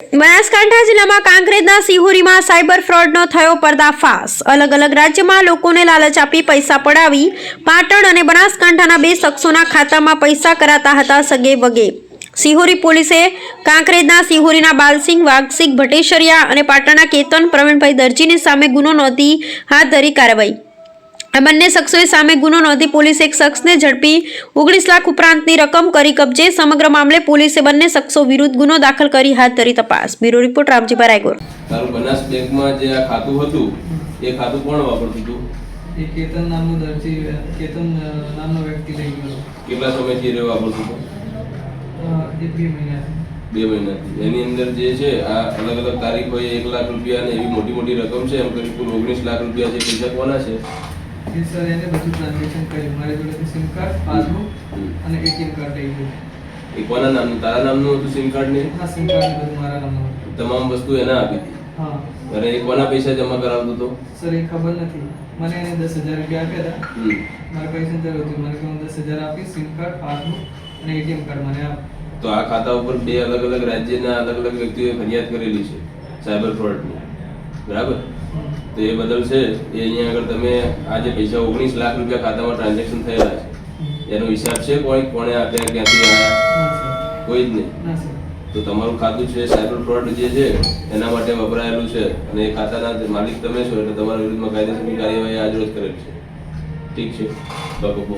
બનાસકાંઠા જિલ્લામાં કાંકરેજના સિહોરીમાં સાયબર ફ્રોડનો થયો પર્દાફાશ. અલગ અલગ રાજ્યમાં લોકોને લાલચ આપી પૈસા પડાવી પાટણ અને બનાસકાંઠાના બે શખ્સોના ખાતામાં પૈસા કરાતા હતા સગે વગે. સિહોરી પોલીસે કાંકરેજના સિહોરીના બાલસિંહ, વાઘસિંહ ભટેશરિયા અને પાટણના કેતન પ્રવીણભાઈ દરજીની સામે ગુનો નોંધી હાથ ધરી કાર્યવાહી આ બંને શખ્સોએ સામે ગુનો નોંધી પોલીસે એક શખ્સને ઝડપી ઓગણીસ લાખ ઉપરાંતની રકમ કરી કબજે. સમગ્ર મામલે પોલીસે બંને શખ્સો વિરુદ્ધ ગુનો દાખલ કરી હાથ ધરી તપાસ. Bureau report Ramji Raigor. તારું બનાસ બેંકમાં જે આ ખાતું હતું એ ખાતું કોણ વાપરતું હતું? એ કેતન નામનો દરજી કેતન નામનો વ્યક્તિ લઈ ગયો. કેટલા સમયથી એ વાપરતું હતું? બે મહિનાથી. બે મહિનાથી. એની અંદર જે છે આ અલગ અલગ તારીખ હોય એક લાખ રૂપિયા ને એવી મોટી મોટી રકમ છે. એમ કરી કુલ ઓગણીસ લાખ રૂપિયા છે. પૈસા કોના છે? એ સર એને બધું ટ્રાન્ઝેક્શન કર્યું. મારી જોડેથી સિમ કાર્ડ પાસબુક અને એટીએમ કાર્ડ લઈ ગયું. એ કોના નામનું? તારા નામનું હતું સિમ કાર્ડ ને? હા સિમ કાર્ડ બધું મારા નામનું તમામ વસ્તુ એને આપી હતી? હા. અને એ કોના પૈસા જમા કરાવતો હતો? સર એ ખબર નથી. મને એને દસ હજાર રૂપિયા આપ્યા હતા. મારા પૈસા જરૂર હતી. મને હું દસ હજાર આપીશ સિમ કાર્ડ પાસબુક અને એટીએમ કાર્ડ મને આપ. તો આ ખાતા ઉપર બે અલગ અલગ રાજ્યના અલગ અલગ વ્યક્તિઓએ ફરિયાદ કરેલી છે સાયબર ફ્રોડની. બરાબર? તો એ બદલ છે એ અહીંયા આગળ તમે આ જે પૈસા ઓગણીસ લાખ રૂપિયા ખાતામાં ટ્રાન્ઝેક્શન થયેલા છે એનો હિસાબ છે કોઈ? કોણે આપ્યા ક્યાંથી આવ્યા કોઈ જ નહીં. તો તમારું ખાતું છે સાયબર ફ્રોડ જે છે એના માટે વપરાયેલું છે અને એ ખાતાના માલિક તમે છો એટલે તમારા વિરુદ્ધમાં કાયદેસરની કાર્યવાહી આજ રોજ કરેલ છે. ઠીક છે. બાપુ બહુ